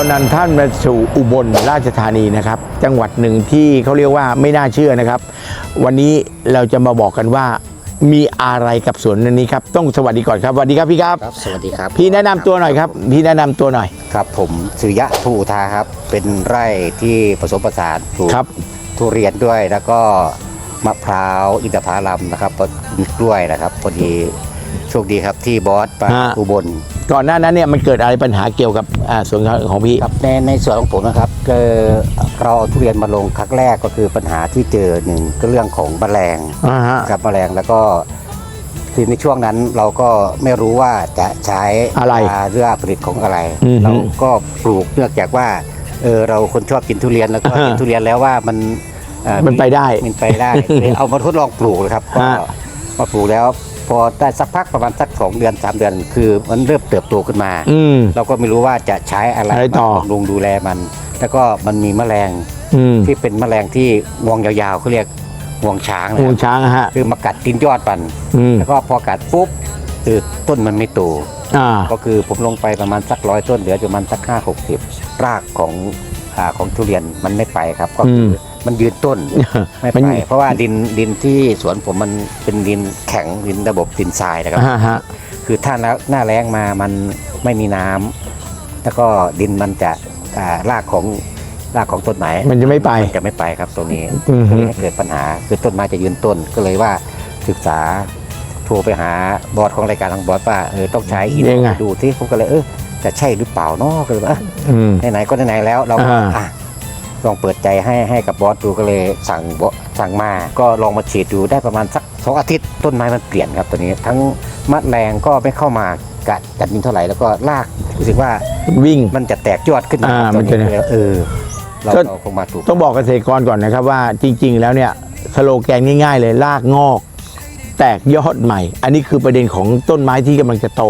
นำท่านมาสู่อุบลราชธานีนะครับ จังหวัดหนึ่งที่เขาเรียกว่าไม่น่าเชื่อนะครับ วันนี้เราจะมาบอกกันว่ามีอะไรกับสวนนี้ครับ ต้องสวัสดีก่อนครับสวัสดีครับพี่ครับ ครับสวัสดีครับพี่แนะนำตัวหน่อยครับ พี่แนะนำตัวหน่อย ครับผมสุริยะทูอุทาครับ เป็นไร่ที่ผสมผสานปลูกครับ ทุเรียนด้วยแล้วก็มะพร้าวอินทผลัมนะครับด้วยนะครับพอดี โชคดีครับที่บอสมาฮะ อุบลก่อนหน้านั้นเนี่ยมันเกิดอะไรปัญหาเกี่ยวกับอ่าสวนของพี่ ครับในในส่วนของผมนะครับก็เราเอาทุเรียนมาลงครั้งแรกก็คือปัญหาที่เจอหนึ่งก็เรื่องของแมลง อ่าฮะครับแมลงแล้วก็คือในช่วงนั้นเราก็ไม่รู้ว่าจะใช้อะไรยาเรื่องผลิตของอะไร อือฮึเราก็ปลูกเนื่องจากว่าเออเราคนชอบกินทุเรียนแล้วก็อ่ากินทุเรียนแล้วว่ามันเอ่อมันไปได้มันไปได้ เลยเอามาทดลองปลูกเลยครับก็ฮะมาปลูกแล้ว พอได้สักพักประมาณสักสองเดือนสามเดือน คือมันเริ่มเติบโตขึ้นมา อืม เราก็ไม่รู้ว่าจะใช้อะไรอะไรต่อ มาบำรุงดูแลมัน แล้วก็มันมีแมลงอืมที่เป็นแมลงที่งวงยาวๆเขาเรียกงวงช้างนะงควรังบช้างอะฮะ คือมากัดตินยอดมัน อืม แล้วก็พอกัดปุ๊บคือต้นมันไม่โต อ่า ก็คือผมลงไปประมาณสักร้อยต้นเหลือประมาณสักห้าหกสิบรากของอาของทุเรียนมันไม่ไปครับ ก็คืออมั นยืนต้น ไม่มันไปเพราะว่าดินดินที่สวนผมมันเป็นดินแข็งดินระบบดินทรายนะครับอ่าฮะคือถ้าหน้าหน้าแล้งมามันไม่มีน้ำแล้วก็ดินมันจะอ่ารากของรากของต้นไม้มันจะไม่ไปนจะไม่ไปครับตรงนี้อือฮึก็เลยให้เกิดปัญหาคือต้นไม้จะยืนต้นก็เลยว่าศึกษาโทรไปหาบอร์ดของรายการทางบอร์ดว่าเออต้องใช้อินยังไงดูที่ผมก็เลยเออจะใช่หรือเปล่าเนาะก็เลยว่าเอ้ยอืมไหนๆก็ไหนๆแล้วเราก็อ่าอะ ลองเปิดใจให้ให้กับบอสดูก็เลยสั่งบอสสั่งมา ก็ลองมาฉีดดูได้ประมาณสักสองอาทิตย์ต้นไม้มันเปลี่ยนครับตัวนี้ ทั้งมัดแรงก็ไม่เข้ามากัดกัดดินเท่าไหร่แล้วก็รากรู้สึกว่าวิ่งมันจะแตกยอดขึ้นมาอ่าตัวมันจะนี้ก็เลยเออเราก็เราคงมาถูกต้องบอกเกษตรกรก่อนนะครับว่าจริง ๆ แล้วเนี่ยสโลแกนง่ายๆเลยรากงอก แตกยอดใหม่ อันนี้คือประเด็นของต้นไม้ที่กำลังจะโต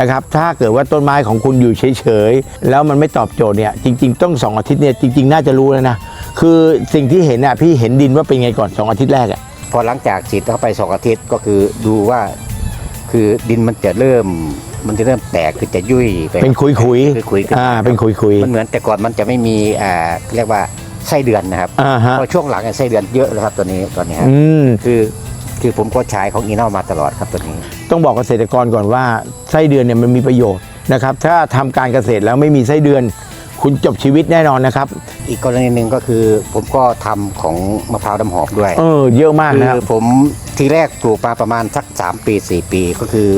นะครับ ถ้าเกิดว่าต้นไม้ของคุณอยู่เฉยๆ แล้วมันไม่ตอบโจทย์เนี่ย จริง ๆ ต้องสองอาทิตย์เนี่ย จริง ๆ น่าจะรู้แล้วนะ คือสิ่งที่เห็นอะ พี่เห็นดินว่าเป็นไงก่อนสองอาทิตย์แรกอะ พอหลังจากฉีดเข้าไปสองอาทิตย์ก็คือดูว่า คือดินมันจะเริ่มมันจะเริ่มแตกคือจะยุ่ยไปเป็นขุยๆคือขุยขึ้นอ่ามาเป็นคุยมันเหมือนแต่ก่อนมันจะไม่มีอ่าเรียกว่าไส้เดือนนะครับๆอ่าฮะพอช่วงหลังเนี่ยไส้เดือนเยอะเลยครับตัวนี้ตอนนี้ครับอืมคือ คือผมก็ใช้ของอีนอลมาตลอดครับตัวนี้ ต้องบอกเกษตรกรก่อนว่าไส้เดือนเนี่ยมันมีประโยชน์นะครับ ถ้าทำการเกษตรแล้วไม่มีไส้เดือน คุณจบชีวิตแน่นอนนะครับ อีกกรณีหนึ่งก็คือผมก็ทำของมะพร้าวน้ำหอมด้วย เออเยอะมากคืนะครับอผมทีแรกปลูกมาประมาณสัก 3 ปี 4 ปี ก็คือ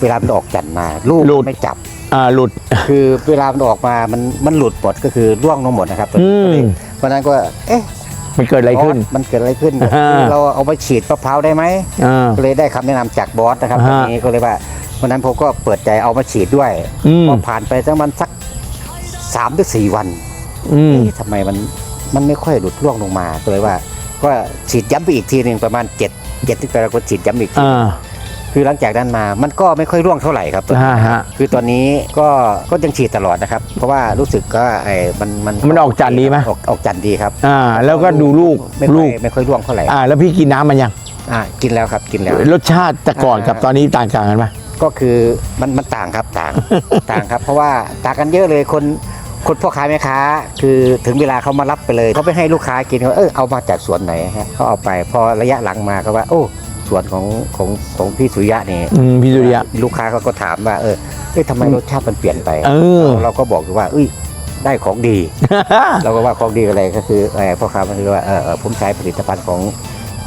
เวลามันออกจันทร์มาลูกหลุดไม่จับอ่าหลุดคือเวลามันออกมามันมันหลุดหมดก็คือร่วงลงหมดนะครับตัวนี้อืมเพราะฉะนั้นก็เอ๊ะ มันเกิดอะไรขึ้น บสมันเกิดอะไรขึ้นอ่า คือเราเอาไปฉีดมะพร้าวได้ไหมอ่า ก็เลยได้คำแนะนำจากบอสนะครับฮะตรงนี้ก็เลยว่าวันนั้นผมก็เปิดใจเอามาฉีดด้วยอืม พอผ่านไปสักมันสักสามหรือสี่วันอืม เอ๊ะทำไมมันมันไม่ค่อยหลุดร่วงลงมาก็เลยว่า ก็ฉีดย้ำไปอีกทีหนึ่งประมาณ7จ็ดเจ็ดที่แปดก็ฉีดย้ำอีกที อ่า คือหลังจากนั้นมามันก็ไม่ค่อยร่วงเท่าไหร่ครับฮะฮะ คือตอนนี้ก็ก็ยังฉีดตลอดนะครับ เพราะว่ารู้สึกก็ไอ้มันมันมันออกจันทร์ดีไหม ออกออกจันทร์ดีครับอ่า แล้วก็ดูลูกไม่ค่ลูอยก ไม่ค่อยร่วงเท่าไหร่อ่า แล้วพี่กินน้ำมันยัง อ่ากินแล้วครับกินแล้ว รสชาติแต่ก่อนกับตอนนี้ต่างกันไหม ก็คือมันมันต่างครับต่าง ต่างครับ เพราะว่าต่างกันเยอะเลยคนคนพ่อค้าแม่ค้า คือถึงเวลาเขามารับไปเลยเขาไปให้ลูกค้ากินเขาเออเอามาจากสวนไหนฮะเขาเอาไปพอระยะหลังมาก็ว่า โอ้ สวนของของของพี่สุริยะนี่อืมพี่สุริยะ ลูกค้าเขาก็ถามว่าเออเอ้ยทำไมรสชาติมันเปลี่ยนไปเออเราก็บอกอยู่ว่าเอ้ยได้ของดี เราก็ว่าของดีอะไรก็คือเออพ่อค้ามันคือว่าเออเออผมใช้ผลิตภัณฑ์ของ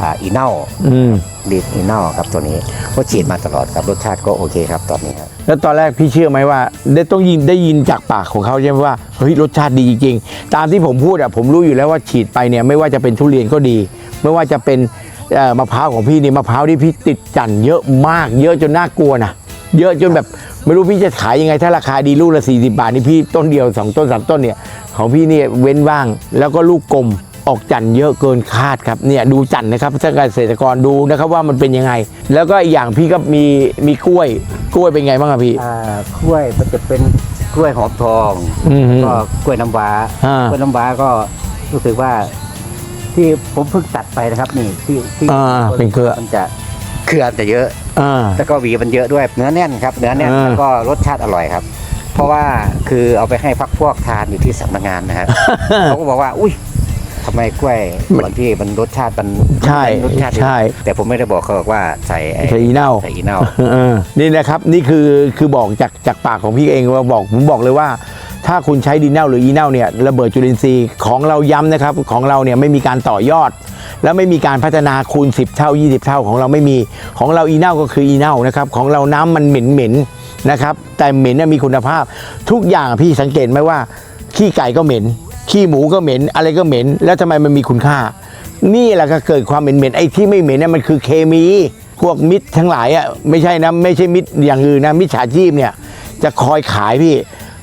อ่าอีเน่าอืมดีอีเน่าครับตัวนี้ก็ฉีดมาตลอดครับรสชาติก็โอเคครับตอนนี้ครับแล้วตอนแรกพี่เชื่อไหมว่า ได้ต้องยินได้ยินจากปากของเขาใช่ไหมว่าเฮ้ยรสชาติดีจริงๆตามที่ผมพูดอะผมรู้อยู่แล้วว่าฉีดไปเนี่ยไม่ว่าจะเป็นทุเรียนก็ดี ไม่ว่าจะเป็นเอ่อ มะพร้าวของพี่นี่มะพร้าวที่พี่ติดจันทร์เยอะมาก เยอะจนน่ากลัวนะเยอะจนแบบไม่รู้พี่จะขายยังไง ถ้าราคาดีลูกละ40 บาทนี่พี่ต้นเดียวสองต้นสามต้นเนี่ย ของพี่เนี่ยเว้นว่างแล้วก็ลูกกลมออกจันทร์เยอะเกินคาดครับเนี่ยดูจันทร์นะครับถ้าเกษตรกรดูนะครับว่ามันเป็นยังไง แล้วก็อีกอย่างพี่ก็มีมีกล้วยกล้วยเป็นไงบ้างครับพี่อ่ากล้วยมันจะเป็นกล้วยหอมทองอืมก็กล้วยน้ำว้าอ่ากล้วยน้ำว้าก็รู้สึกว่า ที่ผมเพิ่งตัดไปนะครับนี่ที่ที่อ่าเป็นเครือ มันจะเครือจะเยอะ อ่า แล้วก็หวีมันเยอะด้วยเนื้อแน่นครับเนื้อแน่นอ่า แล้วก็รสชาติอร่อยครับ เพราะว่าคือเอาไปให้พักพวกทานอยู่ที่สำนักงานนะครับ เขาก็บอกว่า อุ้ยทำไมกล้วยบางที่มันรสชาติมันใช่รสชาติใช่ แต่ผมไม่ได้บอกเขาบอกว่าใส่ไอ้ใส่อีเน่า ใส่อีเน่า เออนี่นะครับนี่คือคือบอกจากจากปากของพี่เองว่าบอกผมบอกเลยว่า ถ้าคุณใช้ดินเน่าหรืออีเน่าเนี่ยระเบิดจุลินทรีย์ของเราย้ำนะครับของเราเนี่ยไม่มีการต่อยอด แล้วไม่มีการพัฒนาคูณ 10 เท่า 20 เท่าของเราไม่มีของเราอีเน่าก็คืออีเน่านะครับของเราน้ำมันเหม็นเหม็นนะครับแต่เหม็นมีคุณภาพ ทุกอย่างพี่สังเกตไหมว่าขี้ไก่ก็เหม็น ขี้หมูก็เหม็น อะไรก็เหม็น แล้วทำไมมันมีคุณค่า นี่แหละก็เกิดความเหม็นเหม็นไอ้ที่ไม่เหม็นเนี่ยมันคือเคมีพวกมิตรทั้งหลายอะไม่ใช่นะไม่ใช่มิตรอย่างอื่นนะมิจฉาชีพเนี่ยจะคอยขายพี่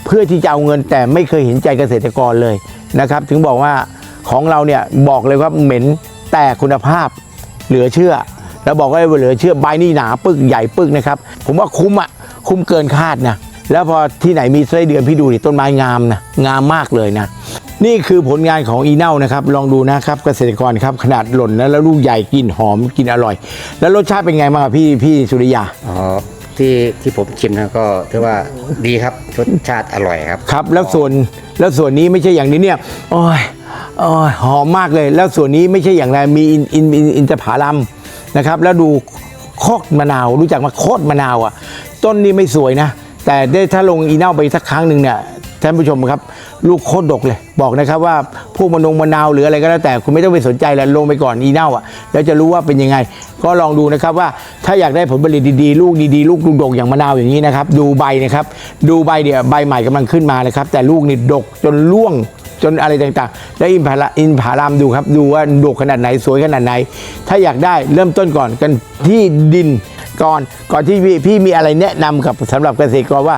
เพื่อที่จะเอาเงินแต่ไม่เคยเห็นใจเกษตรกรเลยนะครับ ถึงบอกว่าของเราเนี่ยบอกเลยว่าเหม็นแต่คุณภาพเหลือเชื่อ แล้วบอกว่าเหลือเชื่อใบนี่หนาปึกใหญ่ปึกนะครับ ผมว่าคุ้มอะคุ้มเกินคาดนะแล้วพอที่ไหนมีไส้เดือนพี่ดูดิต้นไม้งามนะงามมากเลยนะ นี่คือผลงานของอีเน่านะครับ ลองดูนะครับเกษตรกรครับขนาดหล่นแล้วแล้วลูกใหญ่กินหอมกินอร่อย แล้วรสชาติเป็นไงบ้างครับพี่พี่สุริยาอ๋อ ที่ที่ผมชิมนะก็ถือว่าดีครับรสชาติอร่อยครับ ครับ แล้วส่วนแล้วส่วนนี้ไม่ใช่อย่างนี้เนี่ยโอ้ยโอ้ยหอมมากเลย แล้วส่วนนี้ไม่ใช่อย่างไรมีอินอินอินอินทผลัมนะครับ แล้วดูโคตรมะนาวรู้จักมาโคตรมะนาวอะ ต้นนี้ไม่สวยนะ แต่ได้ถ้าลงอีเน่าไปสักครั้งหนึ่งเนี่ยท่านผู้ชมครับ ลูกโคตรดกเลย บอกนะครับว่าพวกมะนงมะนาวหรืออะไรก็แล้วแต่คุณไม่ต้องไปสนใจแล้วลงไปก่อนอีเน่าอะแล้วจะรู้ว่าเป็นยังไง ก็ลองดูนะครับว่าถ้าอยากได้ผลผลิตดีๆ ลูกดีๆ ลูกดกๆอย่างมะนาวอย่างนี้นะครับดูใบนะครับ ดูใบเดี๋ยวใบใหม่กำลังขึ้นมานะครับ แต่ลูกนี่ดกจนร่วงจนอะไรต่างๆ แล้วอินผาลอินผารามดูครับ ดูว่าดกขนาดไหนสวยขนาดไหน ถ้าอยากได้เริ่มต้นก่อนกันที่ดินก่อนก่อนที่พี่พี่มีอะไรแนะนำกับสำหรับเกษตรกรว่า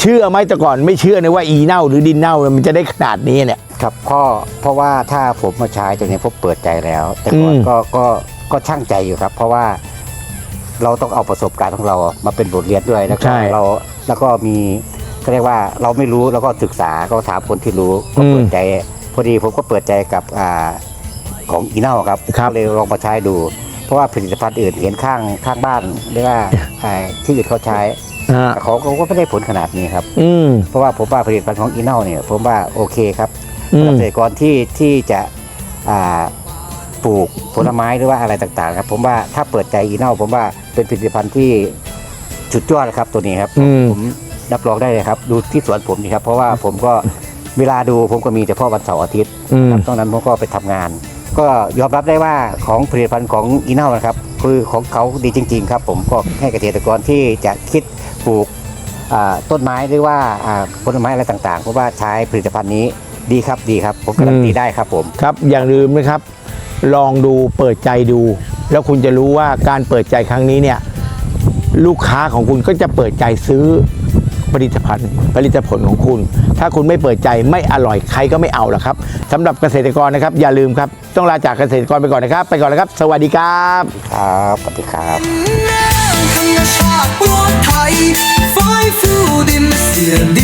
เชื่อไหมแต่ก่อนไม่เชื่อนะว่าอีเน่าหรือดินเน่ามันจะได้ขนาดนี้เนี่ย ครับพ่อเพราะว่าถ้าผมมาใช้ตัวนี้ผมเปิดใจแล้ว แต่ก่อนอืม ก็ก็ก็ช่างใจอยู่ครับ เพราะว่าเราต้องเอาประสบการณ์ของเรามาเป็นบทเรียนด้วยแล้วก็เราแล้วก็มีก็เรียกว่าเราไม่รู้แล้วก็ศึกษาก็ถามคนที่รู้ก็เปิดใจพอดีผมก็เปิดใจกับอ่าของอีเน่าครับครับ ก็เลยลองมาใช้ดู เพราะว่าผลิตภัณฑ์อื่นเห็นข้างข้างบ้านหรือว่าอ่าที่อื่นเขาใช้ อ่าเขาเขาก็ไม่ได้ผลขนาดนี้ครับ อืม เพราะว่าผมว่าผลิตภัณฑ์ของอีเน่าเนี่ยผมว่าโอเคครับอืม เกษตรกรที่ที่จะอ่าปลูกผลไม้หรือว่าอะไรต่างๆครับผมว่าถ้าเปิดใจอีเน่าผมว่าเป็นผลิตภัณฑ์ที่สุดยอดครับตัวนี้ครับ อืม ผมรับรองได้เลยครับ ดูที่สวนผมนี่ครับ เพราะว่าผมก็เวลาดูผมก็มีเฉพาะวันเสาร์อาทิตย์อืม ครับตรงนั้นผมก็ไปทำงาน ก็ยอมรับได้ว่าของผลิตภัณฑ์ของอีเน่านะครับ คือของเขาดีจริง ๆ ครับ ผมก็ให้เกษตรกรที่จะคิดปลูกต้นไม้หรือว่าผลไม้อะไรต่างๆเพราะว่าใช้ผลิตภัณฑ์นี้ดีครับดีครับ ผมการันตีได้ครับผมครับ อย่าลืมนะครับ ลองดูเปิดใจดู แล้วคุณจะรู้ว่าการเปิดใจครั้งนี้เนี่ยลูกค้าของคุณก็จะเปิดใจซื้อผลิตภัณฑ์ผลิตผลของคุณ ถ้าคุณไม่เปิดใจไม่อร่อยใครก็ไม่เอาหรอกครับสำหรับเกษตรกรนะครับ อย่าลืมครับ ต้องลาจากเกษตรกรไปก่อนนะครับ ไปก่อนแล้วครับ สวัสดีครับ ครับสวัสดีครับธรรมชาติปลอดไทยไฟฟูดินเสียดิ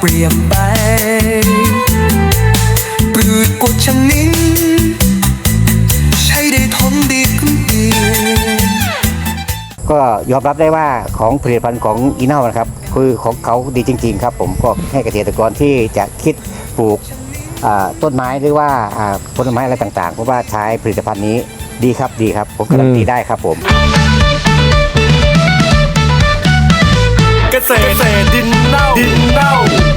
เปลี่ยนไปปลืดกดชะนิ้นใช้ได้ทนดีขึ้นดีก็ยอมรับได้ว่าของผลิตภัณฑ์ของอีเน่านะครับ คือของเขาดีจริง ๆ ครับ ผมก็ให้เกษตรกรที่จะคิดปลูกต้นไม้หรือว่าผลไม้อะไรต่างๆเพราะว่าใช้ผลิตภัณฑ์นี้ดีครับดีครับ ผมการันตีได้ครับผม เกษตรดินเน่าดินเน่า